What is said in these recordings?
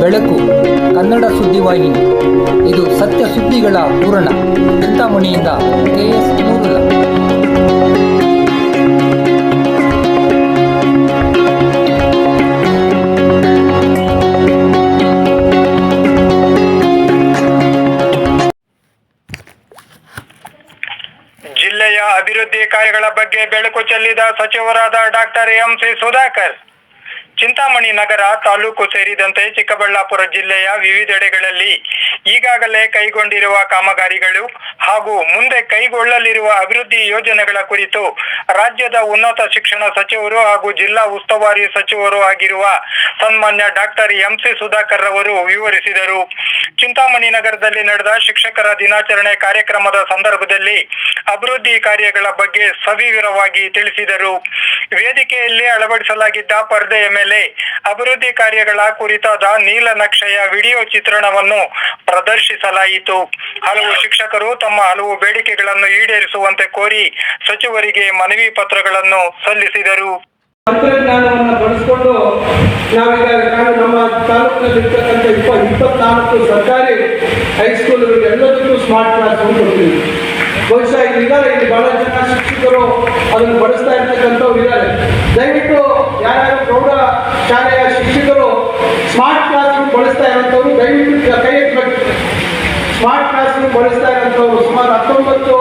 ಬೆಳಕು, ಕನ್ನಡ ಸುದ್ದಿವಾಹಿನಿ ಇದು ಸತ್ಯ ಸುದ್ದಿಗಳ ಪೂರಣ ಚಿಂತಾಮಣಿಯಿಂದ ಕೆ ಎಸ್ ನೂರುಲ್ಲ ಜಿಲ್ಲೆಯ ಅಭಿವೃದ್ಧಿ ಕಾರ್ಯಗಳ ಬಗ್ಗೆ ಬೆಳಕು ಚೆಲ್ಲಿದ ಸಚಿವರಾದ doctor M C Sudhakar. Chintamani ನಗರ ತಾಲೂಕು ಸೇರಿದಂತೆ ಚಿಕ್ಕಬಳ್ಳಾಪುರ ಜಿಲ್ಲೆಯ ವಿವಿಧೆಡೆಗಳಲ್ಲಿ ಈಗಾಗಲೇ ಕೈಗೊಂಡಿರುವ ಕಾಮಗಾರಿಗಳು ಹಾಗೂ ಮುಂದೆ ಕೈಗೊಳ್ಳಲಿರುವ ಅಭಿವೃದ್ಧಿ ಯೋಜನೆಗಳ ಕುರಿತು ರಾಜ್ಯದ ಉನ್ನತ ಶಿಕ್ಷಣ ಸಚಿವರು ಹಾಗೂ ಜಿಲ್ಲಾ ಉಸ್ತುವಾರಿ ಸಚಿವರು ಆಗಿರುವ ಸನ್ಮಾನ್ಯ ಡಾಕ್ಟರ್ ಎಂಸಿ ಸುಧಾಕರ್ ಅವರು ವಿವರಿಸಿದರು. ಚಿಂತಾಮಣಿ ನಗರದಲ್ಲಿ ನಡೆದ ಶಿಕ್ಷಕರ ದಿನಾಚರಣೆ ಕಾರ್ಯಕ್ರಮದ ಸಂದರ್ಭದಲ್ಲಿ ಅಭಿವೃದ್ಧಿ ಕಾರ್ಯಗಳ ಬಗ್ಗೆ ಸವಿವರವಾಗಿ ತಿಳಿಸಿದರು. ವೇದಿಕೆಯಲ್ಲಿ ಅಳವಡಿಸಲಾಗಿದ್ದ ಪರ್ದೆಯ ಮೇಲೆ ಅಭಿವೃದ್ಧಿ ಕಾರ್ಯಗಳ ಕುರಿತಾದ ನೀಲನಕ್ಷೆಯ ವಿಡಿಯೋ ಚಿತ್ರಣವನ್ನು ಪ್ರದರ್ಶಿಸಲಾಯಿತು. ಹಲವು ಶಿಕ್ಷಕರು ತಮ್ಮ ಹಲವು ಬೇಡಿಕೆಗಳನ್ನು ಈಡೇರಿಸುವಂತೆ ಕೋರಿ ಸಚಿವರಿಗೆ ಮನವಿ ಪತ್ರಗಳನ್ನು ಸಲ್ಲಿಸಿದರು. ತಂತ್ರಜ್ಞಾನವನ್ನು ಬಳಸಿಕೊಂಡು ನಾವೀಗ ನಾನು ನಮ್ಮ ತಾಲೂಕಿನಲ್ಲಿರ್ತಕ್ಕಂಥ ಇಪ್ಪ, ಇಪ್ಪತ್ನಾಲ್ಕು ಸರ್ಕಾರಿ ಹೈಸ್ಕೂಲ್ಗಳಿಗೆ ಎಲ್ಲದಕ್ಕೂ ಸ್ಮಾರ್ಟ್ ಕ್ಲಾಸ್ ಕೊಡ್ತೀವಿ. ಬಹುಶಃ ಇದ್ದಾರೆ, ಇಲ್ಲಿ ಬಹಳ ಜನ ಶಿಕ್ಷಕರು ಅದನ್ನು ಬಳಸ್ತಾ ಇರ್ತಕ್ಕಂಥವ್ರು ಇದ್ದಾರೆ. ದಯವಿಟ್ಟು ಯಾರ್ಯಾರು ಪ್ರೌಢ ಶಾಲೆಯ ಶಿಕ್ಷಕರು ಸ್ಮಾರ್ಟ್ ಕ್ಲಾಸ್ ರೂಮ್ ಬಳಸ್ತಾ ಇರೋಂಥವ್ರು ದಯವಿಟ್ಟು ಕೈ ಎತ್ತಬೇಕು ಸ್ಮಾರ್ಟ್ ಕ್ಲಾಸ್ ರೂಮ್ ಬಳಸ್ತಾ ಇರೋಂಥವ್ರು ಸುಮಾರು ಹತ್ತೊಂಬತ್ತು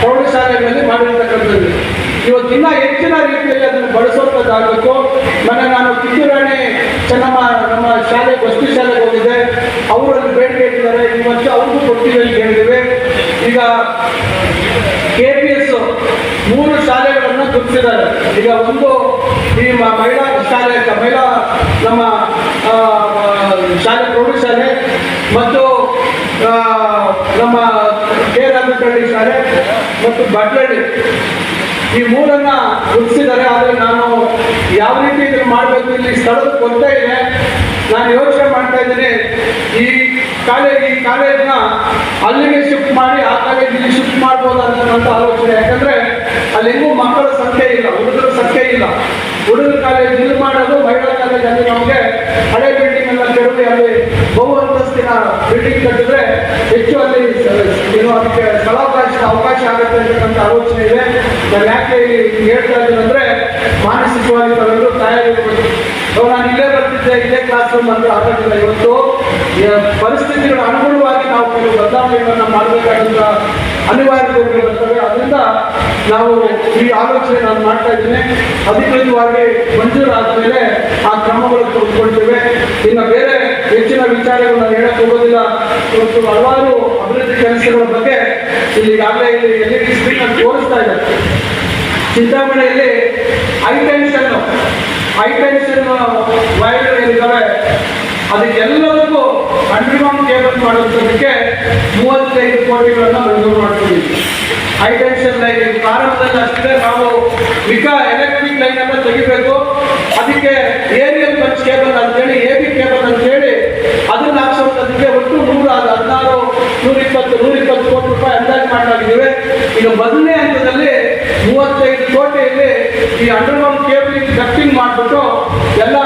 ಪ್ರೌಢಶಾಲೆಗಳಲ್ಲಿ ಮಾಡಿರ್ತಕ್ಕಂಥದ್ದು. ಇವತ್ತಿನ್ನ ಹೆಚ್ಚಿನ ರೀತಿಯಲ್ಲಿ ಅದನ್ನು ಬಳಸೋದಾಗಬೇಕು ಮೊನ್ನೆ ನಾನು ಕಿತ್ತೂರಾಣಿ ಚೆನ್ನಮ್ಮ ನಮ್ಮ ಶಾಲೆ, ವಸ್ತು ಶಾಲೆಗೆ ಹೋಗಿದ್ದೆ. ಅವರು ಅಲ್ಲಿ ಬೇಡಿಕೆ ಇಟ್ಟಿದ್ದಾರೆ ಈ ವರ್ಷ ಅವ್ರಿಗೂ ಕೊಟ್ಟಿದೆ ಅಂತ ಈಗ ಕೆ ಮೂರು ಶಾಲೆಗಳನ್ನು ಗುರುತಿಸಿದ್ದಾರೆ. ಈಗ ಒಂದು ಈ ಮಹಿಳಾ ಶಾಲೆ, ಮಹಿಳಾ ನಮ್ಮ ಶಾಲೆ ಪ್ರೌಢಶಾಲೆ ಮತ್ತು ನಮ್ಮ ಕೆ ರಾಮಕಳ್ಳಿ ಶಾಲೆ ಮತ್ತು ಬಟ್ಲಳ್ಳಿ ಈ ಮೂರನ್ನ ಗುರುತಿಸಿದ್ದಾರೆ. ಆದರೆ ನಾನು ಯಾವ ರೀತಿ ಇದನ್ನು ಮಾಡಬೇಕು, ಇಲ್ಲಿ ಸ್ಥಳದ ಕೊರತೆ ಇದೆ. ನಾನು ಯೋಚನೆ ಮಾಡ್ತಾ ಇದ್ದೀನಿ, ಈ ಕಾಲೇಜ್ ಈ ಕಾಲೇಜ್ನ ಅಲ್ಲಿಗೆ ಶಿಫ್ಟ್ ಮಾಡಿ, ಆ ಕಾಲೇಜಿಗೆ ಶಿಫ್ಟ್ ಮಾಡ್ಬೋದು ಅಂತ ಆಲೋಚನೆ. ಯಾಕಂದ್ರೆ ಅಲ್ಲಿ ಹೆಂಗೂ ಮಕ್ಕಳ ಸಂಖ್ಯೆ ಇಲ್ಲ, ಹುಡುಗರ ಸಂಖ್ಯೆ ಇಲ್ಲ. ಹುಡುಗರ ಕಾಲೇಜ್ ಇಲ್ಲಿ ಮಾಡೋದು, ಮಹಿಳಾ ಕಾಲೇಜ್ ಅಲ್ಲಿ ನಮಗೆ ಹಳೆ ಬಿಲ್ಡಿಂಗ್ ಎಲ್ಲ ಕೆಡದೆ ಅಲ್ಲಿ ಬಹು ಅಂತಸ್ತಿನ ಬಿಲ್ಡಿಂಗ್ ಕಟ್ಟಿದ್ರೆ ಹೆಚ್ಚು ಅಲ್ಲಿ ಏನೋ ಅದಕ್ಕೆ ಸ್ಥಳಾವಕಾಶ, ಅವಕಾಶ ಆಗುತ್ತೆ ಅಂತಕ್ಕಂಥ ಆಲೋಚನೆ ಇದೆ. ನಾನು ಯಾಕೆ ಹೇಳ್ತಾ ಇದ್ದೀನಿ ಅಂದ್ರೆ ಮಾನಸಿಕವಾಗಿ ಬರಲು ತಯಾರಿರಬೇಕು ನಾನು ಇಲ್ಲೇ ಬರ್ತಿದ್ದೆ, ಇಲ್ಲೇ ಕ್ಲಾಸ್ ರೂಮ್ ಅಂದ್ರೆ ಆಗೋದಿಲ್ಲ ಇವತ್ತು. ಪರಿಸ್ಥಿತಿಗಳ ಅನುಗುಣವಾಗಿ ನಾವು ಕೆಲವು ಬದಲಾವಣೆಗಳನ್ನು ಮಾಡಬೇಕಾದಂತ ಅನಿವಾರ್ಯತೆಗಳು ಬರ್ತವೆ ಅದರಿಂದ ನಾವು ಈ ಆಲೋಚನೆ ನಾನು ಮಾಡ್ತಾ ಇದ್ದೀನಿ ಅಧಿಕೃತವಾಗಿ ಮಂಜೂರಾದ ಮೇಲೆ ಆ ಕ್ರಮಗಳು ತೆಗೆದುಕೊಳ್ತೇವೆ. ಇನ್ನು ಬೇರೆ ಹೆಚ್ಚಿನ ವಿಚಾರಗಳು ನಾನು ಹೇಳಕ್ ಹೋಗೋದಿಲ್ಲ. ಇವತ್ತು ಹಲವಾರು ಅಭಿವೃದ್ಧಿ ಕೆಲಸಗಳ ಬಗ್ಗೆ ಇಲ್ಲಿ ಈಗಾಗಲೇ ಇಲ್ಲಿ ಎಲ್ ಇ ಸ್ಕ್ರೀನ್ ತೋರಿಸ್ತಾ ಇದ್ದಾರೆ ಚಿಂತಾಮಣೆಯಲ್ಲಿ ಹೈ ಟೆನ್ಷನ್ ಹೈ ಟೆನ್ಷನ್ ವೈರ್ಗಳು ಏನಿದ್ದಾವೆ ಅದಕ್ಕೆಲ್ಲದಕ್ಕೂ ಅಂಡರ್ಗ್ರೌಂಡ್ ಕೇಬಲ್ ಮಾಡುವಂಥದ್ದಕ್ಕೆ ಮೂವತ್ತೈದು ಕೋಟಿಗಳನ್ನು ಮಂಜೂರು ಮಾಡ್ಕೊಂಡಿದ್ವಿ. ಹೈ ಟೆನ್ಷನ್ ಲೈನ್ ಪ್ರಾರಂಭದಲ್ಲಿ ಅಷ್ಟೇ ನಾವು ವಿಕಾ ಎಲೆಕ್ಟ್ರಿಕ್ ಲೈನ್ ಅನ್ನು ತೆಗಿಬೇಕು. ಅದಕ್ಕೆ ಏರಿಯಲ್ ಪಂಚ್ ಕೇಬಲ್ ಅಂತೇಳಿ ಎ ಬಿ ಕೇಬಲ್ ಅಂತೇಳಿ ಅದನ್ನ ಹಾಕ್ಸೋದಕ್ಕೆ ಒಟ್ಟು ನೂರ ಹದಿನಾರು ನೂರ ಇಪ್ಪತ್ತು ನೂರ ಇಪ್ಪತ್ತು ಕೋಟಿ ರೂಪಾಯಿ ಅಂದಾಜು ಮಾಡಲಾಗಿದ್ದೇವೆ. ಈಗ ಮೊದಲನೇ ಹಂತದಲ್ಲಿ ಮೂವತ್ತೈದು ಕೋಟಿಯಲ್ಲಿ ಈ ಅಂಡರ್ಗ್ರೌಂಡ್ ಕೇಬಲ್ ಕಟ್ಟಿಂಗ್ ಮಾಡಿಬಿಟ್ಟು ಎಲ್ಲ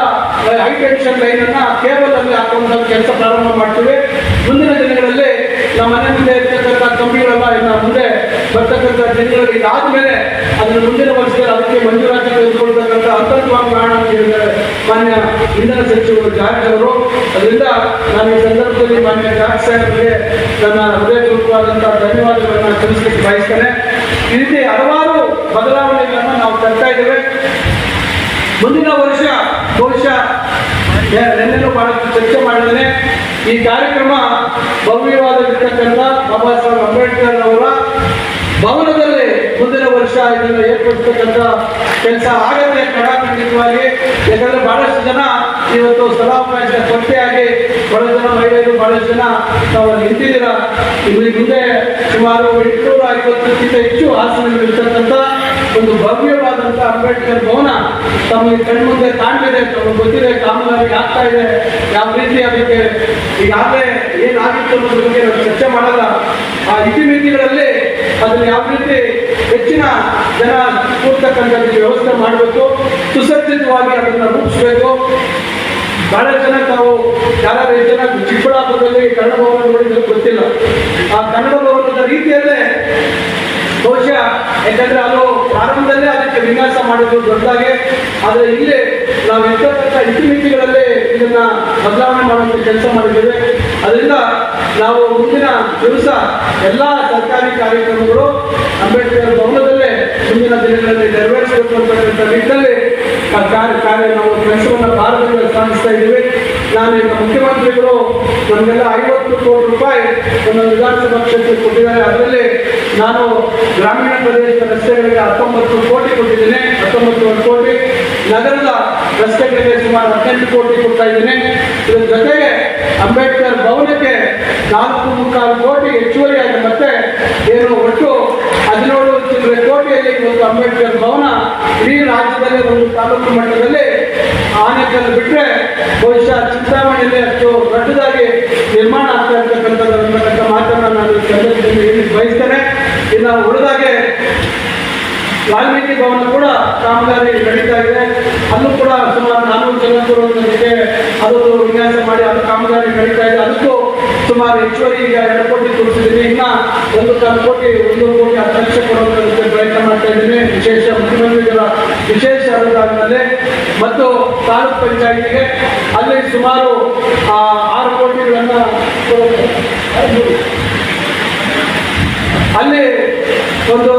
ಹೈ ಟೆನ್ಷನ್ ಲೈನ್ ಅನ್ನ ಕೇಬಲ್ ಅಲ್ಲಿ ಹಾಕುವಂತ ಕೆಲಸ ಪ್ರಾರಂಭ ಮಾಡ್ತೀವಿ. ಮುಂದಿನ ದಿನಗಳಲ್ಲಿ ನಮ್ಮ ಮನೆ ಮುಂದೆ ಇರ್ತಕ್ಕಂಥ ಕಂಬಿಗಳೆಲ್ಲ ಇನ್ನು ಮುಂದೆ ಬರ್ತಕ್ಕಂಥ ದಿನಗಳಲ್ಲಿ ಇದಾದ್ಮೇಲೆ ಅದನ್ನು ಮುಂದಿನ ವರ್ಷದಲ್ಲಿ ಅದಕ್ಕೆ ಮಂಜೂರಾತಿ ತೆಗೆದುಕೊಳ್ತಕ್ಕಂಥ ಅಂತರ್ವಾದ ಕಾರಣ ಅಂತ ಹೇಳಿದ್ದಾರೆ ಮಾನ್ಯ ಇಂಧನ ಸಚಿವರು ಜಾರ್ಜ್ ಅದರಿಂದ ನಾನು ಈ ಸಂದರ್ಭದಲ್ಲಿ ಮಾನ್ಯ ಜಾರ್ಜ್ ಸಾಹೇಬರಿಗೆ ನನ್ನ ಹೃದಯಪೂರ್ವಕವಾದಂತಹ ಧನ್ಯವಾದಗಳನ್ನ ತಿಳಿಸಲಿಕ್ಕೆ ಬಯಸ್ತೇನೆ. ಈ ರೀತಿ ಹಲವಾರು ಬದಲಾವಣೆಗಳನ್ನು ನಾವು ತರ್ತಾ ಇದ್ದೇವೆ. ಮುಂದಿನ ವರ್ಷ ಬಹುಶಃ ನೆನ್ನೆನೂ ಬಹಳಷ್ಟು ಚರ್ಚೆ ಮಾಡಿದ್ದೇನೆ. ಈ ಕಾರ್ಯಕ್ರಮ ಭವ್ಯವಾದಲ್ಲಿರ್ತಕ್ಕಂಥ ಬಾಬಾ ಸಾಹೇಬ್ ಅಂಬೇಡ್ಕರ್ ಅವರ ಭವನದಲ್ಲಿ ಮುಂದಿನ ವರ್ಷ ಇದನ್ನು ಏರ್ಪಡಿಸ್ತಕ್ಕಂಥ ಕೆಲಸ ಆಗದೆ ಕಡಾಖಂಡಿತವಾಗಿ ಯಾಕಂದ್ರೆ ಬಹಳಷ್ಟು ಜನ ಇವತ್ತು ಸ್ಥಳಾವಕಾಶ ಕೊರತೆಯಾಗಿ ಬಹಳ ಜನ ಮಹಿಳೆಯರು ಬಹಳಷ್ಟು ಜನ ತಾವು ನಿಂತಿದ್ದೀರ. ಇಲ್ಲಿ ಮುಂದೆ ಸುಮಾರು ಎಂಟುನೂರ ಐವತ್ತಕ್ಕಿಂತ ಹೆಚ್ಚು ಆಸನಗಳು ಇರ್ತಕ್ಕಂಥ ಒಂದು ಭವ್ಯವಾದಂಥ ಅಂಬೇಡ್ಕರ್ ಭವನ ತಮಗೆ ಕಣ್ಮುಂದೆ ಕಾಣ್ತಿದೆ, ತಮಗೆ ಗೊತ್ತಿದೆ, ಕಾಮಗಾರಿ ಆಗ್ತಾ ಇದೆ. ಯಾವ ರೀತಿ ಅದಕ್ಕೆ ಈಗಾಗಲೇ ಏನಾಗಿತ್ತು ಅನ್ನೋದ್ರ ಬಗ್ಗೆ ನಾವು ಚರ್ಚೆ ಮಾಡಲ್ಲ. ಆ ಇತಿಮಿತಿಗಳಲ್ಲಿ ಅದನ್ನು ಯಾವ ರೀತಿ ಹೆಚ್ಚಿನ ಜನ ಕೂರ್ತಕ್ಕಂಥ ವ್ಯವಸ್ಥೆ ಮಾಡಬೇಕು, ಸುಸಜ್ಜಿತವಾಗಿ ಅದನ್ನು ರೂಪಿಸಬೇಕು. ಬಹಳ ಜನ ತಾವು ಯಾರು ಜನ ಚಿಕ್ಕಬಳ್ಳಾಪುರದಲ್ಲಿ ಕನ್ನಡ ಭವನ ನೋಡಿದ್ರೆ ಗೊತ್ತಿಲ್ಲ. ಆ ಕನ್ನಡ ಭವನದ ರೀತಿಯಲ್ಲೇ ಯಾಕಂದ್ರೆ ಅದು ಪ್ರಾರಂಭದಲ್ಲೇ ಅದಕ್ಕೆ ವಿನ್ಯಾಸ ಮಾಡಿದ್ರು ದೊಡ್ಡದಾಗಿ. ಆದರೆ ಇಲ್ಲಿ ನಾವು ಇರ್ತಕ್ಕಂಥ ಇತಿಮಿತಿಗಳಲ್ಲಿ ಇದನ್ನ ಬದಲಾವಣೆ ಮಾಡುವಂಥ ಕೆಲಸ ಮಾಡಿದ್ದೇವೆ. ಅದರಿಂದ ನಾವು ಮುಂದಿನ ದಿವಸ ಎಲ್ಲ ಸರ್ಕಾರಿ ಕಾರ್ಯಕ್ರಮಗಳು ಅಂಬೇಡ್ಕರ್ ಭವನದಲ್ಲೇ ಮುಂದಿನ ದಿನಗಳಲ್ಲಿ ನೆರವೇರಿಸಬೇಕು ಅಂತಕ್ಕಂಥ ನಿಟ್ಟಿನಲ್ಲಿ ಆ ಕಾರ್ಯ ನಾವು ಕೆಲಸವನ್ನು ಭಾರತದಲ್ಲಿ ಸಾಧಿಸ್ತಾ ಇದ್ದೀವಿ. ನಾನು ಈಗ ಮುಖ್ಯಮಂತ್ರಿಗಳು ನಮಗೆಲ್ಲ ಐವತ್ತು ಕೋಟಿ ರೂಪಾಯಿ ನನ್ನ ವಿಧಾನಸಭಾ ಕ್ಷೇತ್ರಕ್ಕೆ ಕೊಟ್ಟಿದ್ದಾರೆ. ಅದರಲ್ಲಿ ನಾನು ಗ್ರಾಮೀಣ ಪ್ರದೇಶದ ರಸ್ತೆಗಳಿಗೆ ಹತ್ತೊಂಬತ್ತು ಕೋಟಿ ಕೊಟ್ಟಿದ್ದೇನೆ. ಹತ್ತೊಂಬತ್ತು ಕೋಟಿ. ನಗರದ ರಸ್ತೆಗಳಿಗೆ ಸುಮಾರು ಹದಿನೆಂಟು ಕೋಟಿ ಕೊಡ್ತಾ ಇದ್ದೇನೆ. ಇದರ ಜೊತೆಗೆ ಅಂಬೇಡ್ಕರ್ ಭವನಕ್ಕೆ ನಾಲ್ಕು ಮುಕ್ಕಾಲು ಕೋಟಿ ಹೆಚ್ಚುವರಿಯಾಗಿ ಮತ್ತೆ ಏನು ಒಟ್ಟು ಇವತ್ತು ಅಂಬೇಡ್ಕರ್ ಭವನ ಇಡೀ ರಾಜ್ಯದಲ್ಲಿ ಒಂದು ತಾಲೂಕು ಮಟ್ಟದಲ್ಲಿ ಆನೆಕಲ್ಲು ಬಿಟ್ಟರೆ ಬಹುಶಃ ಚಿಂತಾಮಣಿಯಲ್ಲಿ ಅಷ್ಟು ದೊಡ್ಡದಾಗಿ ನಿರ್ಮಾಣ ಆಗ್ತಾ ಇರ್ತಕ್ಕಂಥದ್ದು ಮಾತನ್ನು ನಾನು ಸಂದರ್ಭದಲ್ಲಿ ಹೇಳಿ ಬಯಸ್ತೇನೆ. ಇನ್ನು ಉಳಿದಾಗೆ ವಾಲ್ಮೀಕಿ ಭವನ ಕೂಡ ಕಾಮಗಾರಿ ನಡೀತಾ ಇದೆ. ಅಲ್ಲೂ ಕೂಡ ಸುಮಾರು ನಾನ್ನೂರು ಜನಕ್ಕೆ ಅದು ವಿನ್ಯಾಸ ಮಾಡಿ ಅದು ಕಾಮಗಾರಿ ನಡೀತಾ ಇದೆ. ಅದಕ್ಕೂ ಸುಮಾರು ಹೆಚ್ಚುವರಿ ಈಗ ಎರಡು ಕೋಟಿ ತೋರಿಸಿದ್ದೀನಿ. ಇನ್ನ ಒಂದು ಕಾಲು ಕೋಟಿ, ಒಂದು ಕೋಟಿ ಹತ್ತು ಲಕ್ಷ ಕೊಡುವಂತ ಪ್ರಯತ್ನ ಮಾಡ್ತಾ ಇದ್ದೀನಿ ವಿಶೇಷ ಮುಖ್ಯಮಂತ್ರಿಗಳ ವಿಶೇಷ ಅನುದಾನದಲ್ಲಿ ಮತ್ತು ತಾಲೂಕು ಪಂಚಾಯಿತಿಗೆ ಅಲ್ಲಿ ಸುಮಾರು ಆರು ಕೋಟಿಗಳನ್ನು ಅಲ್ಲಿ ಒಂದು,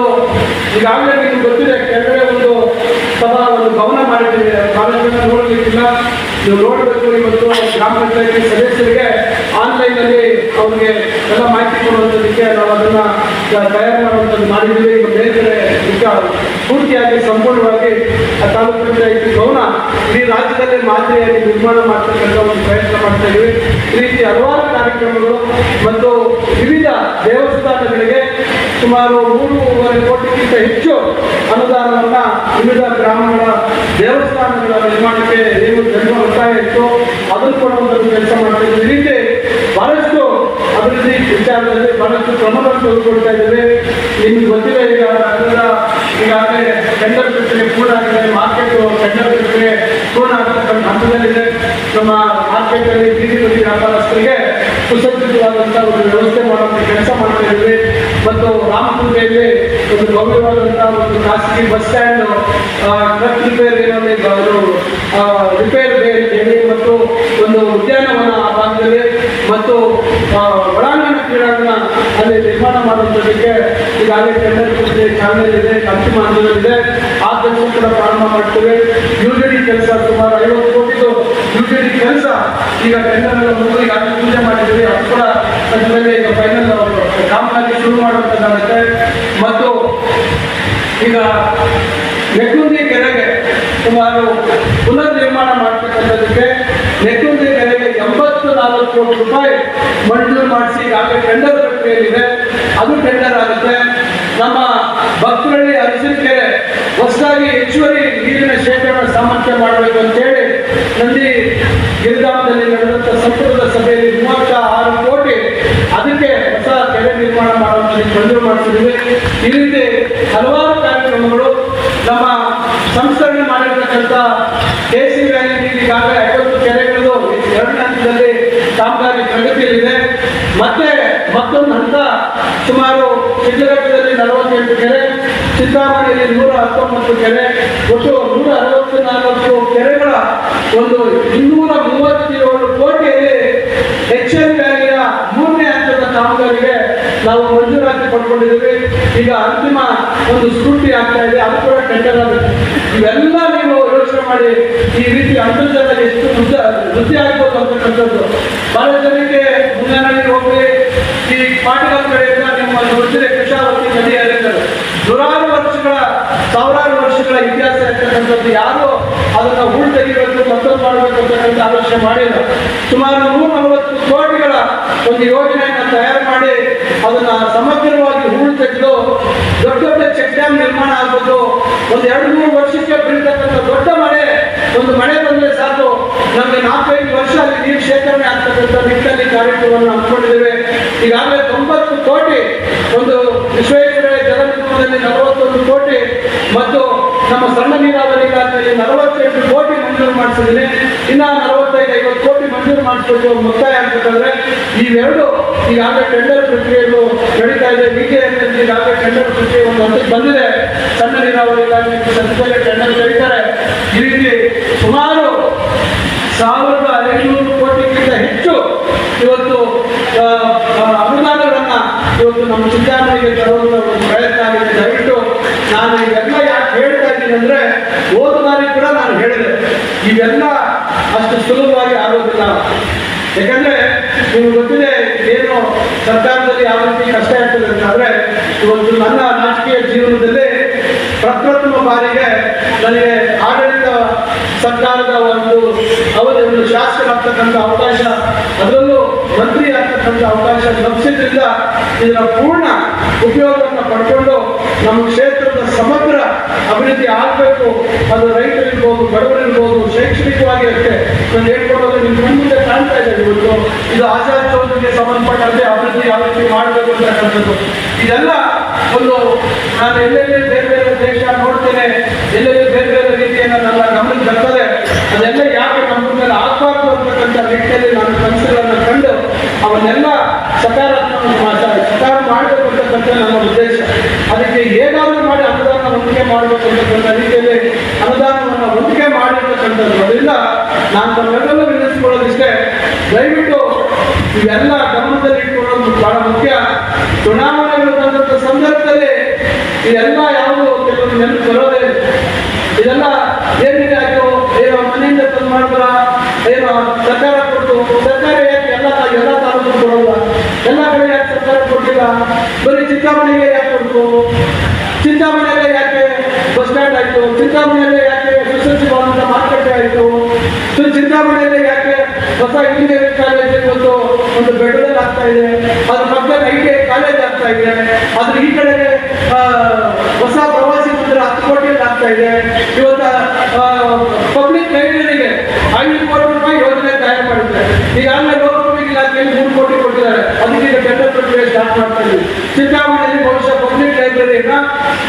ಈಗಾಗಲೇ ನಿಮ್ಗೆ ಗೊತ್ತಿದೆ, ಕೆಳಗಡೆ ಒಂದು ಸಭಾ, ಒಂದು ಭವನ ಮಾಡಿದ್ದೀವಿ ಕಾಲೇಜನ್ನು ನೋಡಲಿಕ್ಕಿಲ್ಲ. ನೀವು ನೋಡಬೇಕು ಇವತ್ತು ಗ್ರಾಮ ಪಂಚಾಯತಿ ಸದಸ್ಯರಿಗೆ ಆನ್ಲೈನಲ್ಲಿ ಅವ್ರಿಗೆ ಎಲ್ಲ ಮಾಹಿತಿ ಕೊಡುವಂಥದ್ದಕ್ಕೆ ನಾವು ಅದನ್ನು ತಯಾರು ಮಾಡುವಂಥದ್ದು ಮಾಡಿದ್ದೀವಿ. ಈಗ ಪೂರ್ತಿಯಾಗಿ ಸಂಪೂರ್ಣವಾಗಿ ತಾಲೂಕು ಪಂಚಾಯಿತಿ ಭವನ ಇಡೀ ರಾಜ್ಯದಲ್ಲಿ ಮಾದರಿಯಾಗಿ ನಿರ್ಮಾಣ ಮಾಡ್ತಕ್ಕಂಥ ಒಂದು ಪ್ರಯತ್ನ ಮಾಡ್ತಾ ಇದ್ದೀವಿ. ಈ ರೀತಿ ಹಲವಾರು ಕಾರ್ಯಕ್ರಮಗಳು ಮತ್ತು ವಿವಿಧ ದೇವಸ್ಥಾನಗಳಿಗೆ ಸುಮಾರು ಮೂರುವರೆ ಕೋಟಿಗಿಂತ ಹೆಚ್ಚು ಅನುದಾನವನ್ನು ವಿವಿಧ ಗ್ರಾಮಗಳ ದೇವಸ್ಥಾನಗಳ ನಿರ್ಮಾಣಕ್ಕೆ ಏನು ಜನ್ಮ ಒತ್ತಾಯ ಇತ್ತು ಅದನ್ನು ಕೊಡುವಂಥದ್ದು ಕೆಲಸ ಮಾಡ್ತಿದ್ದೀವಿ ಈ ರೀತಿ ಬಹಳಷ್ಟು ಅಭಿವೃದ್ಧಿ ವಿಚಾರದಲ್ಲಿ ಬಹಳಷ್ಟು ಕ್ರಮಗಳನ್ನು ತೆಗೆದುಕೊಳ್ತಾ ಇದ್ದೇವೆ. ನಿಮ್ಗೆ ಗೊತ್ತಿಲ್ಲ ಈಗ ಟೆಂಡರ್ ಪ್ರಕ್ರಿಯೆ ಪೂರ್ಣ ಆಗಿದೆ. ಮಾರ್ಕೆಟ್ ಟೆಂಡರ್ ಪ್ರಕ್ರಿಯೆ ಪೂರ್ಣ ಆಗ್ತಕ್ಕಂಥ ಹಂತದಲ್ಲಿದೆ. ನಮ್ಮ ಮಾರ್ಕೆಟಲ್ಲಿ ಬೀದಿ ಬದಿ ವ್ಯಾಪಾರಸ್ಥರಿಗೆ ಸುಸಜ್ಜಿತವಾದಂಥ ಒಂದು ವ್ಯವಸ್ಥೆ ಮಾಡುವಂಥ ಕೆಲಸ ಮಾಡ್ತಾ ಇದ್ದೀವಿ. ಮತ್ತು ರಾಮಪುರದಲ್ಲಿ ಒಂದು ಭವ್ಯವಾದಂಥ ಒಂದು ಖಾಸಗಿ ಬಸ್ ಸ್ಟ್ಯಾಂಡ್ ಟ್ರಕ್ ರಿಪೇರ್ ಏನಾದ್ರು ಅವರು ರಿಪೇರ್ ಹೇಳಿ ಮತ್ತು ಒಳಾಂಗಣ ಕ್ರೀಡಾಂಗಣ ಅಲ್ಲಿ ನಿರ್ಮಾಣ ಮಾಡುವಂಥದ್ದಕ್ಕೆ ಈಗಾಗಲೇ ಟೆಂಡರ್ ಪ್ರಕ್ರಿಯೆ ಇದೆ ಖರ್ಚು ಹಂತದಲ್ಲಿದೆ ಆ ಕೆಲಸ ಕೂಡ ಪ್ರಾರಂಭ ಮಾಡ್ತೇವೆ. ಯು ಜಿ ಡಿ ಕೆಲಸ ಸುಮಾರು ಐವತ್ತು ಕೋಟಿದು ಯು ಜಿ ಡಿ ಕೆಲಸ ಈಗ ಟೆಂಡರ್ ಮುಗಿದು ಈಗಾಗಲೇ ಪೂಜೆ ಮಾಡಿದ್ದೀವಿ. ಅದು ಕೂಡ ಸದ್ಯದಲ್ಲೇ ಈಗ ಫೈನಲ್ ಕಾಮಗಾರಿ ಶುರು ಮಾಡುವಂಥದ್ದಾಗುತ್ತೆ ಮತ್ತು ಈಗ ನೆಕ್ಕುಂದಿ ಕೆರೆಗೆ ಸುಮಾರು ಪುನರ್ ನಿರ್ಮಾಣ ಮಾಡ್ತಕ್ಕಂಥದ್ದಕ್ಕೆ ನೆಕ್ಕುಂದಿ ನಾಲ್ಕು ಕೋಟಿ ರೂಪಾಯಿ ಮಂಜೂರು ಮಾಡಿಸಿ ಈಗಾಗಲೇ ಟೆಂಡರ್ ಪ್ರಕ್ರಿಯೆಯಲ್ಲಿದೆ. ಅದು ಟೆಂಡರ್ ಆಗುತ್ತೆ. ನಮ್ಮ ಭಕ್ತರಲ್ಲಿ ಅರಸಿನ ಕೆರೆ ಹೊಸದಾಗಿ ಹೆಚ್ಚುವರಿ ನೀರಿನ ಶೇಖರಣೆ ಸಾಮರ್ಥ್ಯ ಮಾಡಬೇಕು ಅಂತೇಳಿ ನಂದಿ ಗಿರಿಧಾಮದಲ್ಲಿ ನಡೆದಂಥ ಸಂಪುಟದ ಸಭೆಯಲ್ಲಿ ಮೂವತ್ತ ಆರು ಕೋಟಿ ಅದಕ್ಕೆ ಹೊಸ ಕೆರೆ ನಿರ್ಮಾಣ ಮಾಡುವಂಥದ್ದು ಮಂಜೂರು ಮಾಡಿಸಿದ್ದೀವಿ. ಈ ರೀತಿ ಹಲವಾರು ಕಾರ್ಯಕ್ರಮಗಳು ನಮ್ಮ ಸಂಸ್ಕರಣೆ ಮಾಡಿರ್ತಕ್ಕಂಥ ಸಿ ವ್ಯಾಲಿ ನೀರು ಈಗಾಗಲೇ ಐವತ್ತು ಕೆರೆಗಳು ಎರಡನೇ ಹಂತದಲ್ಲಿ ಕಾಮಗಾರಿ ಪ್ರಗತಿಯಲ್ಲಿದೆ. ಮತ್ತೆ ಮತ್ತೊಂದು ಹಂತ ಸುಮಾರು ಶಿಡ್ಲಘಟ್ಟದಲ್ಲಿ ನಲವತ್ತೆಂಟು ಕೆರೆ ಚಿಂತಾಮಣಿಯಲ್ಲಿ ನೂರ ಹತ್ತೊಂಬತ್ತು ಕೆರೆ, ಒಟ್ಟು ನೂರ ಅರವತ್ತು ನಾಲ್ಕು ಕೆರೆಗಳ ಒಂದು ಇನ್ನೂರ ಮೂವತ್ತೇಳು ಕೋಟಿಯಲ್ಲಿ ಎಚ್ ಎಲ್ ಕಾಮಗಾರಿಗೆ ನಾವು ಮಂಜೂರಾತಿ ಪಡ್ಕೊಂಡಿದ್ದೀವಿ. ಈಗ ಅಂತಿಮ ಒಂದು ಸ್ಫೂರ್ತಿ ಆಗ್ತಾ ಇದೆ. ಅದು ಕೂಡ ಟೆಂಡರ್ ಆಗುತ್ತೆ ಇವೆಲ್ಲ ನೀವು ಯೋಚನೆ ಮಾಡಿ ಈ ರೀತಿ ಅಂತರ್ಜಾಲ ಎಷ್ಟು ವೃದ್ಧಿ ವೃದ್ಧಿ ಆಗ್ಬೋದು ಅಂತಕ್ಕಂಥದ್ದು. ಬಹಳ ಜನಕ್ಕೆ ಮುಂಜಾನೆ ಹೋಗಿ ಈ ಪಾಠಗಳ ಕಡೆಯಿಂದ ನಿಮ್ಮ ಗೊತ್ತಿದೆ ಕೃಷಾವತಿ ನದಿ ನೂರಾರು ವರ್ಷಗಳ, ಸಾವಿರಾರು ವರ್ಷಗಳ ಇತಿಹಾಸ ಇರ್ತಕ್ಕಂಥದ್ದು. ಯಾರು ಅದನ್ನ ಹೂಳು ತೆಗಿಬೇಕು ಮತ್ತೊಂದು ಮಾಡಬೇಕು ಅಂತಕ್ಕಂಥ ಆಲೋಚನೆ ಮಾಡಿಲ್ಲ. ಸುಮಾರು ನೂರ ನಲವತ್ತು ಕೋಟಿಗಳ ಒಂದು ಯೋಜನೆಯನ್ನು ತಯಾರು ಮಾಡಿ ಅದನ್ನ ಸಮಗ್ರವಾಗಿ ಹೂಳು ತೆಗೆದು ದೊಡ್ಡ ದೊಡ್ಡ ಚೆಕ್ ಡ್ಯಾಮ್ ನಿರ್ಮಾಣ ಆಗ್ಬೋದು ಒಂದು ಎರಡು ಮೂರು ವರ್ಷಕ್ಕೆ ಬೀಳ್ತಕ್ಕಂಥ ದೊಡ್ಡ ಮಳೆ, ಒಂದು ಮಳೆ ಬಂದರೆ ಸಾಕು. ನಮಗೆ ನಾಲ್ಕೈದು ವರ್ಷ ಅಲ್ಲಿ ನೀರು ಶೇಖರಣೆ ಆಗ್ತಕ್ಕಂಥ ನಿಟ್ಟಲ್ಲಿ ಕಾರ್ಯಕ್ರಮವನ್ನು ಹಮ್ಮಿಕೊಂಡಿದ್ದೇವೆ. ಈಗಾಗಲೇ ತೊಂಬತ್ತು ಕೋಟಿ ಒಂದು ವಿಶ್ವೇಶ್ವರ ಜಲ ನಲವತ್ತೊಂದು ಕೋಟಿ ಮತ್ತು ನಮ್ಮ ಸಣ್ಣ ನೀರಾವರಿ ಇಲಾಖೆಯಲ್ಲಿ ನಲವತ್ತೆಂಟು ಕೋಟಿ ಮಂಜೂರು ಮಾಡಿಸಿದ್ರೆ, ಇನ್ನ ನಲವತ್ತೈದು, ಐವತ್ತು ಕೋಟಿ ಮಂಜೂರು ಮಾಡಿಸ್ಬೇಕು ಮುಕ್ತಾಯ ಅಂತಂದ್ರೆ ಇವೆರಡು ಈಗಾಗಲೇ ಟೆಂಡರ್ ಪ್ರಕ್ರಿಯೆಗಳು ನಡೀತಾ ಇದೆ. ವಿ ಕೆ ಈಗಾಗಲೇ ಟೆಂಡರ್ ಪ್ರಕ್ರಿಯೆ ಒಂದು ಹಂತಕ್ಕೆ ಬಂದಿದೆ. ಸಣ್ಣ ನೀರಾವರಿ ಇಲಾಖೆ ಟೆಂಡರ್ ಕರೀತಾರೆ. ಈ ರೀತಿ ಸುಮಾರು ಸಾವಿರದ ಐನೂರು ಕೋಟಿಗಿಂತ ಹೆಚ್ಚು ಇವತ್ತು ಆ, ಆ, ಅನುದಾನಗಳನ್ನ ಇವತ್ತು ನಮ್ಮ ಚಿಂತಾಮಣಿಗೆ ತರುವಂತ ಒಂದು ಪ್ರಯತ್ನ ಆಗಿದೆ ದಯವಿಟ್ಟು ನಾನು ಇವೆಲ್ಲ ಯಾಕೆ ಹೇಳ್ತಾ ಇದ್ದೀನಿ ಅಂದ್ರೆ ಹೋದ ಬಾರಿ ಕೂಡ ನಾನು ಹೇಳಿದೆ ಇವೆಲ್ಲ ಅಷ್ಟು ಸುಲಭವಾಗಿ ಆಗೋದಿಲ್ಲ ಯಾಕಂದ್ರೆ ನಿಮ್ಗೆ ಗೊತ್ತಿದೆ ಏನು ಸರ್ಕಾರದಲ್ಲಿ ಯಾವ ರೀತಿ ಕಷ್ಟ ಇರ್ತದೆ ಅಂತಂದ್ರೆ ಇವತ್ತು ನನ್ನ ರಾಜಕೀಯ ಜೀವನದಲ್ಲಿ ಪ್ರಪ್ರಥಮ ಬಾರಿಗೆ ನನಗೆ ಆಡಳಿತ ಸರ್ಕಾರದ ಒಂದು ಒಂದು ಶಾಸಕರಾಗ್ತಕ್ಕಂಥ ಅವಕಾಶ ಅದರಲ್ಲೂ ಆಗ್ತಕ್ಕಂಥ ಅವಕಾಶ ಲಭಿಸಿದ್ರಿಂದ ಇದರ ಪೂರ್ಣ ಉಪಯೋಗವನ್ನು ಪಡ್ಕೊಂಡು ನಮ್ಮ ಕ್ಷೇತ್ರದ ಸಮಗ್ರ ಅಭಿವೃದ್ಧಿ ಆಗಬೇಕು. ಅದು ರೈತರಿರ್ಬೋದು, ಬಡವರಿರ್ಬೋದು, ಶೈಕ್ಷಣಿಕವಾಗಿ ಅಷ್ಟೇ. ನಾನು ಹೇಳ್ಕೊಡೋದು ನಿಮ್ಮ ಮುಂದೆ ಕಾಣ್ತಾ ಇದೆ ಇವತ್ತು ಇದು ಆಜಾದ್ ಚೌಧರಿಗೆ ಸಂಬಂಧಪಟ್ಟಂತೆ ಅಭಿವೃದ್ಧಿ ಯಾವ ರೀತಿ ಮಾಡಬೇಕು ಅಂತಕ್ಕಂಥದ್ದು ಇದೆಲ್ಲ ಒಂದು ನಾನು ಎಲ್ಲೆಲ್ಲಿ ಬೇರೆ ಬೇರೆ ದೇಶ ನೋಡ್ತೇನೆ, ಎಲ್ಲೆಲ್ಲಿ ಬೇರೆ ಬೇರೆ ರೀತಿಯನ್ನು ನನ್ನ ಗಮನಕ್ಕೆ ಬರ್ತದೆ, ಅದೆಲ್ಲ ಯಾಕೆ ನಮ್ಮ ಮೇಲೆ ಆಗಬಾರ್ದು ಅಂತಕ್ಕಂಥ ನಿಟ್ಟಿನಲ್ಲಿ ನಾನು ಅವನ್ನೆಲ್ಲ ಸಕಾರಾತ್ಮಕ ಮಾತಾಡಿ ಸಕಾರ ಮಾಡಬೇಕು ಅಂತಕ್ಕಂಥ ನನ್ನ ಉದ್ದೇಶ. ಅದಕ್ಕೆ ಏನಾದರೂ ಮಾಡಿ ಅನುದಾನ ಹೊಂದಿಕೆ ಮಾಡಬೇಕಂತಕ್ಕಂಥ ರೀತಿಯಲ್ಲಿ ಅನುದಾನವನ್ನು ಹೊಂದಿಕೆ ಮಾಡಿರ್ತಕ್ಕಂಥದ್ದು ಅದರಿಂದ ನಾನು ತಮ್ಮೆಲ್ಲರೂ ವಿಧಿಸಿಕೊಳ್ಳೋದಿಷ್ಟೇ ದಯವಿಟ್ಟು ಇವೆಲ್ಲ ಗಮನದಲ್ಲಿ ಇಟ್ಕೊಳ್ಳೋದು ಬಹಳ ಮುಖ್ಯ. ಚುನಾವಣೆಗಳು ಬಂದಂಥ ಸಂದರ್ಭದಲ್ಲಿ ಇದೆಲ್ಲ ಯಾವುದು ಕೆಲವೊಂದು ನೆನಪು ಬರೋದೇ. ಇದೆಲ್ಲ ಏನಿದೆ ಆಯ್ತು? ಏನೋ ಮನೆಯಿಂದ ತಂದು ಮಾಡ್ತಾರ? ಏನೋ ಸರ್ಕಾರ ಎಲ್ಲ ಎಲ್ಲ ತಾಲೂಕು ಕೊಡಲ್ಲ ಎಲ್ಲ ಕಡೆ ಯಾಕೆ ಸರ್ಕಾರ ಕೊಟ್ಟಿಲ್ಲ? ಬರೀ ಚಿಂತಾಮಣಿಗೆ ಯಾಕೆ ಕೊಡ್ತು? ಚಿಂತಾಮಣಿಯಲ್ಲೇ ಯಾಕೆ ಬಸ್ ಸ್ಟ್ಯಾಂಡ್ ಆಯ್ತು? ಚಿಂತಾಮಣಿಯಲ್ಲೇ ಯಾಕೆ ಎಸ್ ಎಲ್ ಸಿ ಭವನದ ಮಾರುಕಟ್ಟೆ ಆಯಿತು? ಚಿಂತಾಮಣಿಯಲ್ಲೇ ಯಾಕೆ ಹೊಸ ಇಂಜಿನಿಯರಿಂಗ್ ಕಾಲೇಜ್ ಇವತ್ತು ಒಂದು ಬೆಟ್ಟದಲ್ಲಿ ಆಗ್ತಾ ಇದೆ? ಅದ್ರ ಪಕ್ಕದಲ್ಲಿ ಐ ಟಿ ಐ ಕಾಲೇಜ್ ಆಗ್ತಾ ಇದೆ. ಅದ್ರ ಈ ಕಡೆ ಹೊಸ ಪ್ರವಾಸಿ ಮಂದಿರ ಹತ್ತು ಕೋಟಿಯಲ್ಲಿ ಆಗ್ತಾ ಇದೆ. ಇವತ್ತು ಪಬ್ಲಿಕ್ ಲೈಬ್ರರಿಗೆ ಐದು ಕೋಟಿ ರೂಪಾಯಿ ಯೋಜನೆ ತಯಾರು ಮಾಡಿದ್ದಾರೆ. ಈಗಾಗಲೇ ಲೋಕೋಪಯೋಗಿ ಇಲಾಖೆಯಲ್ಲಿ ಮೂರು ಕೋಟಿ ಕೊಟ್ಟಿದ್ದಾರೆ ಅದಕ್ಕೆ ಪ್ರಕ್ರಿಯೆ ಸ್ಟಾರ್ಟ್ ಮಾಡ್ತಾ ಇದ್ದೀವಿ ಚಿಂತಾಮಣಿಯಲ್ಲಿ ಬಹುಶಃ ಪಬ್ಲಿಕ್ ಲೈಬ್ರರಿಯನ್ನ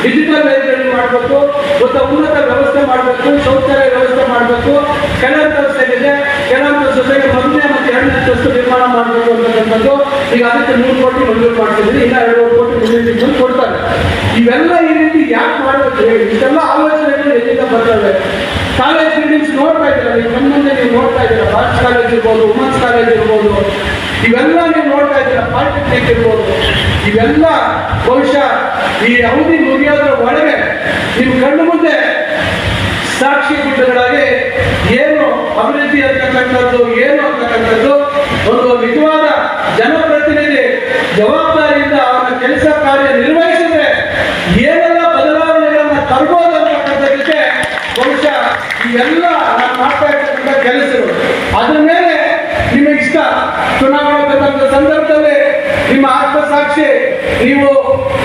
ಡಿಜಿಟಲ್ ಲೈಬ್ರರಿ ಮಾಡಬೇಕು, ಮತ್ತು ಉನ್ನತ ವ್ಯವಸ್ಥೆ ಮಾಡಬೇಕು, ಶೌಚಾಲಯ ವ್ಯವಸ್ಥೆ ಮಾಡಬೇಕು ಕೆಳಂತ ಇದೆ ಕೆಲವೊಂದು ಸೊಸೈಟಿ ಮೊದಲನೇ ಮತ್ತು ಎರಡನೇ ಅಂತಸ್ತು ನಿರ್ಮಾಣ ಮಾಡಬೇಕು ಅಂತಕ್ಕಂಥದ್ದು ಈಗ ಅದಕ್ಕೆ ನೂರು ಕೋಟಿ ಮಂಜೂರು ಮಾಡ್ತಿದ್ದೀವಿ, ಇನ್ನ ಎರಡು ಕೋಟಿ ಮುಂದಿನ ಕೊಡ್ತಾರೆ. ಇವೆಲ್ಲ ಈ ರೀತಿ ಯಾಕೆ ಮಾಡಬೇಕು ಹೇಳಿ, ಇಷ್ಟೆಲ್ಲ ಆಲೋಚನೆಗಳು ಎಲ್ಲಿಂದ ಬರ್ತವೆ ಕಾಲೇಜ್ ಬಿಲ್ಡಿಂಗ್ಸ್ ನೋಡ್ತಾ ಇದ್ದೀರಾ ನೀವು ನಮ್ಮ ಮುಂದೆ ನೀವು ನೋಡ್ತಾ ಇದ್ದೀರಾ ಬಾಯ್ಸ್ ಕಾಲೇಜ್ ಇರ್ಬೋದು ವುಮೆನ್ಸ್ ಕಾಲೇಜ್ ಇರ್ಬೋದು, ಇವೆಲ್ಲ ನೀವು ಇವೆಲ್ಲ ಬಹುಶಃ ಈ ಅವಧಿ ಮುಗಿಯೋದ್ರ ಒಳಗೆ ನಿಮ್ಮ ಕಣ್ಣು ಮುಂದೆ ಸಾಕ್ಷಿ ಗುಡ್ಡಗಳಾಗಿ ಏನು ಅಭಿವೃದ್ಧಿ ಅಂತಕ್ಕಂಥದ್ದು ಏನು ಅಂತಕ್ಕಂಥದ್ದು ಒಂದು ನಿಜವಾದ ಜನಪ್ರತಿನಿಧಿ ಜವಾಬ್ದಾರಿಯಿಂದ ಅವರ ಕೆಲಸ ಕಾರ್ಯ ನಿರ್ವಹಿಸಿದ್ರೆ ಏನೆಲ್ಲ ಬದಲಾವಣೆಗಳನ್ನ ತರ್ಬೋದು ಅಂತಕ್ಕಂಥದ್ದಕ್ಕೆ ಬಹುಶಃ ಇವೆಲ್ಲ ನಾನು ಮಾಡ್ತಾ ಇರ್ತಕ್ಕಂಥ ಕೆಲಸಗಳು. ಅದ್ರ ಮೇಲೆ ನಿಮಗೆ ಇಷ್ಟ ಚುನಾವಣೆ ಬಂದಂಥ ಸಂದರ್ಭದಲ್ಲಿ ನಿಮ್ಮ ಆತ್ಮಸಾಕ್ಷಿ ನೀವು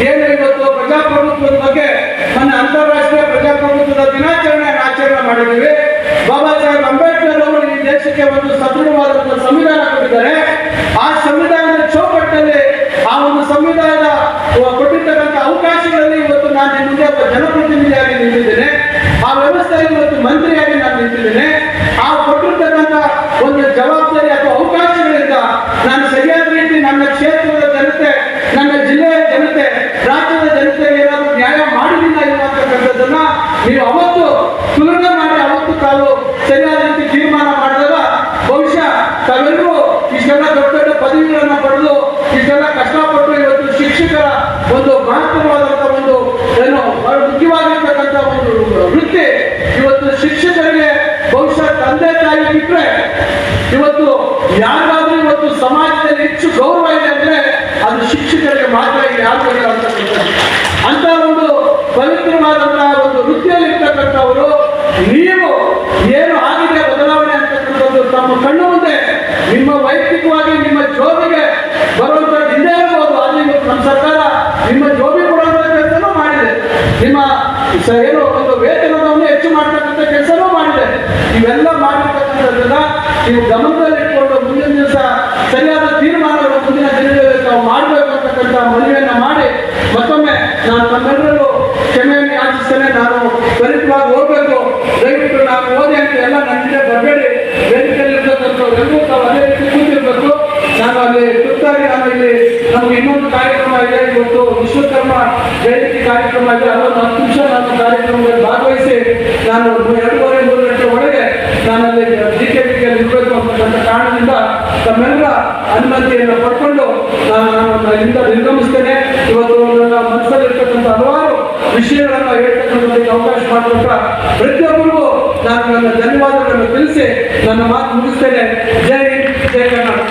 ಏನು ಇವತ್ತು ಪ್ರಜಾಪ್ರಭುತ್ವದ ಬಗ್ಗೆ ನನ್ನ ಅಂತಾರಾಷ್ಟ್ರೀಯ ಪ್ರಜಾಪ್ರಭುತ್ವದ ದಿನಾಚರಣೆಯನ್ನು ಆಚರಣೆ ಮಾಡಿದ್ದೀವಿ. ಬಾಬಾ ಸಾಹೇಬ್ ಅಂಬೇಡ್ಕರ್ ಅವರು ಈ ದೇಶಕ್ಕೆ ಒಂದು ಸದೃಢವಾದಂತಹ ಸಂವಿಧಾನ ಕೊಟ್ಟಿದ್ದಾರೆ. ಆ ಸಂವಿಧಾನದ ಚೌಕಟ್ಟಲ್ಲಿ ಆ ಒಂದು ಸಂವಿಧಾನದ ಕೊಟ್ಟಿರ್ತಕ್ಕಂಥ ಅವಕಾಶಗಳಲ್ಲಿ ಇವತ್ತು ನಾನು ಮುಂದೆ ಒಬ್ಬ ಜನಪ್ರತಿನಿಧಿಯಾಗಿ ನಿಂತಿದ್ದೇನೆ. ಆ ವ್ಯವಸ್ಥೆಯಲ್ಲಿ ಇವತ್ತು ಮಂತ್ರಿಯಾಗಿ ನಾನು ನಿಂತಿದ್ದೇನೆ. ಆ ಒಂದು ಜವಾಬ್ದಾರಿ ಅಥವಾ ಅವಕಾಶಗಳಿಂದ ನಾನು ಸರಿಯಾದ ರೀತಿ ನನ್ನ ಕ್ಷೇತ್ರದ ಜನತೆ, ನನ್ನ ಜಿಲ್ಲೆಯ ಜನತೆ, ರಾಜ್ಯದ ಜನತೆ ಏನಾದರೂ ನ್ಯಾಯ ಮಾಡಲಿಲ್ಲ ಇರುವಂತಕ್ಕಂಥದ್ದನ್ನ ನೀವು ಅವತ್ತು ತುಲನೆ ಮಾಡಿ, ಅವತ್ತು ತಾವು ಸರಿಯಾದ ರೀತಿ ತೀರ್ಮಾನ ಮಾಡಿದಾಗ ಬಹುಶಃ ತಾವೆಲ್ಲರೂ ಇಷ್ಟೆಲ್ಲ ದೊಡ್ಡ ದೊಡ್ಡ ಪದವಿಗಳನ್ನು ಪಡೆದು, ಇಷ್ಟೆಲ್ಲ ಕಷ್ಟಪಟ್ಟು ಇವತ್ತು ಶಿಕ್ಷಕರ ಒಂದು ಮಹತ್ವವಾದಂತಹ ಒಂದು, ಏನು ಮುಖ್ಯವಾಗಿರ್ತಕ್ಕಂಥ ಒಂದು ವೃತ್ತಿ ಇವತ್ತು ಶಿಕ್ಷಕರಿಗೆ ಬಹುಶಃ ತಂದೆ ತಾಯಿ ಬಿಟ್ಟರೆ ಇವತ್ತು ಯಾರಿಗಾದ್ರೂ ಇವತ್ತು ಸಮಾಜದಲ್ಲಿ ಹೆಚ್ಚು ಗೌರವ ಇದೆ ಅಂದ್ರೆ ಅದು ಶಿಕ್ಷಕರಿಗೆ ಮಾತ್ರ ಯಾರು ಇಲ್ಲ ಅಂತಕ್ಕಂಥದ್ದು ಅಂತ ಒಂದು ಪವಿತ್ರವಾದಂತಹ ಒಂದು ವೃತ್ತಿಯಲ್ಲಿ ಇರ್ತಕ್ಕಂಥವರು, ನೀವು ಏನು ಆಗಿದೆ ಬದಲಾವಣೆ ಅಂತಕ್ಕಂಥದ್ದು ತಮ್ಮ ಕಣ್ಣು ಮುಂದೆ ನಿಮ್ಮ ವೈಯಕ್ತಿಕವಾಗಿ ನಿಮ್ಮ ಜೋಬಿಗೆ ಬರುವಂತಹ ಹಿಂದೆ ಇರಬಹುದು ಅಲ್ಲಿ ನಮ್ಮ ಸರ್ಕಾರ ನಿಮ್ಮ ಜೋಬಿ ಕೊಡುವಂತ ಮಾಡಿದೆ. ನಿಮ್ಮ ಏನು ಒಂದು ವೇತನವನ್ನು ಹೆಚ್ಚು ಮಾಡ್ತಕ್ಕಂಥ ಕೆಲಸನೂ ಮಾಡಿದೆ ಇವೆಲ್ಲ ಮಾಡಿರ್ತಕ್ಕಂಥದ್ದನ್ನ ನೀವು ಗಮನದಲ್ಲಿ ಇಟ್ಕೊಂಡು ಮುಂದಿನ ದಿವಸ ಸರಿಯಾದ ತೀರ್ಮಾನಗಳು ಮುಂದಿನ ದಿನಗಳಲ್ಲಿ ತಾವು ಮಾಡಬೇಕು ಅಂತಕ್ಕಂಥ ಮನವಿಯನ್ನ ಮಾಡಿ ಮತ್ತೊಮ್ಮೆ ನಾನು ತಮ್ಮೆಲ್ಲರೂ ಕ್ಷಮೆಯನ್ನು ಯಾಚಿಸ್ತೇನೆ ನಾನು ತ್ವರಿತವಾಗಿ ಅಲ್ಲಿ ತುರ್ತಾಗಿ ನಾನು ಇಲ್ಲಿ ನಮ್ಗೆ ಇನ್ನೊಂದು ಕಾರ್ಯಕ್ರಮ ಇದೆ ಇವತ್ತು ವಿಶ್ವಕರ್ಮ ಜಯಂತಿ ಕಾರ್ಯಕ್ರಮ ಇದೆ. ಅರವತ್ತು ಹತ್ತು ನಿಮಿಷ ನಾನು ಕಾರ್ಯಕ್ರಮದಲ್ಲಿ ಭಾಗವಹಿಸಿ ನಾನು ಎರಡೂವರೆ ಮೂರು ಗಂಟೆ ಒಳಗೆ ನಾನಲ್ಲಿ ಅಲ್ಲಿ ಜಿ ಕೆ ಕೆಲ್ಲಿ ಇರಬೇಕು ಅಂತಕ್ಕಂಥ ಕಾರಣದಿಂದ ತಮ್ಮೆಲ್ಲರ ಅನುಮತಿಯನ್ನು ಪಡ್ಕೊಂಡು ನಾನು ಇಲ್ಲಿಂದ ನಿರ್ಗಮಿಸ್ತೇನೆ. ಇವತ್ತು ನನ್ನ ಮನಸ್ಸಲ್ಲಿರ್ತಕ್ಕಂಥ ಹಲವಾರು ವಿಷಯಗಳನ್ನು ಹೇಳ್ತಕ್ಕಂಥದ್ದಕ್ಕೆ ಅವಕಾಶ ಮಾಡಿಕೊಟ್ಟ ಪ್ರತಿಯೊಬ್ಬರಿಗೂ ನಾನು ನನ್ನ ಧನ್ಯವಾದಗಳನ್ನು ತಿಳಿಸಿ ನನ್ನ ಮಾತು ಮುಗಿಸ್ತೇನೆ. ಜೈ ಹಿಂದ್, ಜೈ ಕರ್ನಾಟಕ.